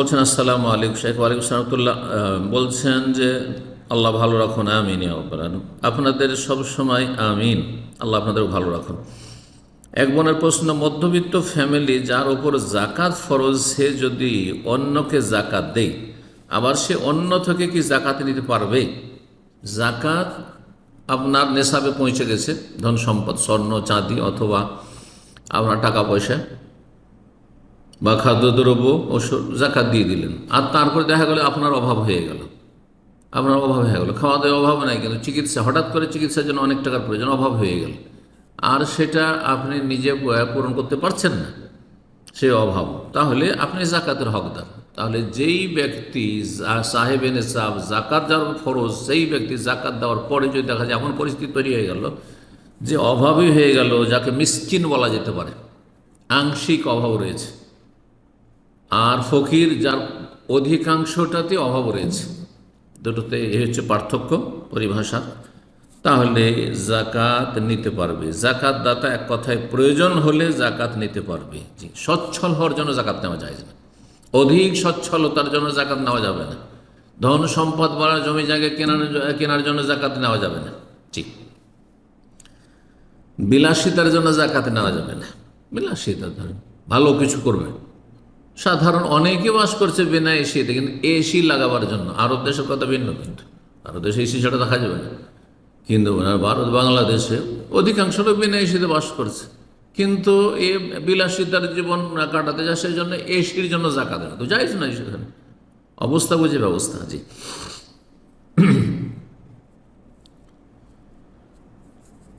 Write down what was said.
বলছেন, আসসালামু আলাইকুম শেখ ওয়ালাইকুম সালামতুল্লাহ বলছেন যে, আল্লাহ ভালো রাখুন, আমিন আপনাদের সব সময় আমিন, আল্লাহ আপনাদের ভালো রাখুন। এক বোনের প্রশ্ন, মধ্যবিত্ত ফ্যামিলি যার উপর জাকাত ফরজ, সে যদি অন্যকে জাকাত দেয়, আবার সে অন্য থেকে কি জাকাত নিতে পারবে? জাকাত আপনার নেশাবে পৌঁছে গেছে, ধন সম্পদ, স্বর্ণ, চাঁদি অথবা আপনার টাকা পয়সা। বা খাদ্যদ্রব্য ওষুধ জাকাত দিয়ে দিলেন। আর তারপরে দেখা গেল আপনার অভাব হয়ে গেল। আপনার অভাব হয়ে গেল। খাওয়া দাওয়া অভাব নাই কিন্তু চিকিৎসা, হঠাৎ করে চিকিৎসার জন্য অনেক টাকার প্রয়োজন, অভাব হয়ে গেল। আর সেটা আপনি নিজে পূরণ করতে পারছেন না, সে অভাব। তাহলে আপনি জাকাতের হকদার। তাহলে যেই ব্যক্তি সাহেব এনে সাহেব জাকাত দেওয়ার ফরজ, সেই ব্যক্তি জাকাত দেওয়ার পরে যদি দেখা যায় এমন পরিস্থিতি তৈরি হয়ে গেল যে অভাবই হয়ে গেল, যাকে মিসকিন বলা যেতে পারে। আংশিক অভাব রয়েছে। আর ফকির যার অধিকাংশটাতে অভাব রয়েছে। দুটোতে এ হচ্ছে পার্থক্য পরিভাষা তাহলে জাকাত নিতে পারবে। জাকাত দাতা এক কথায় প্রয়োজন হলে জাকাত নিতে পারবে। জি, সচ্ছল হওয়ার জন্য জাকাত নেওয়া যায় না। অধিক সচ্ছলতার জন্য জাকাত নেওয়া যাবে না। ধন সম্পদ বাড়া জমি জায়গা কেনার কেনার জন্য জাকাত নেওয়া যাবে না। জি। বিলাসিতার জন্য জাকাত নেওয়া যাবে না। বিলাসিতা ধরেন ভালো কিছু করবে। সাধারণ অনেকে বাস করছে বিনা এসিতে, কিন্তু এসি লাগাবার জন্য আরব দেশের কথা ভিন্ন কিন্তু। আরব দেশে এসি ছাড়া দেখা যাবে না। কিন্তু ভারত, বাংলাদেশে অধিকাংশ লোক বিনা এসিতে বাস করছে। কিন্তু এ বিলাসিতার জীবন কাটাতে যায়, সেই জন্য এসির জন্য জাকা দেয় তো যাইজ না অবস্থা বুঝে ব্যবস্থা জি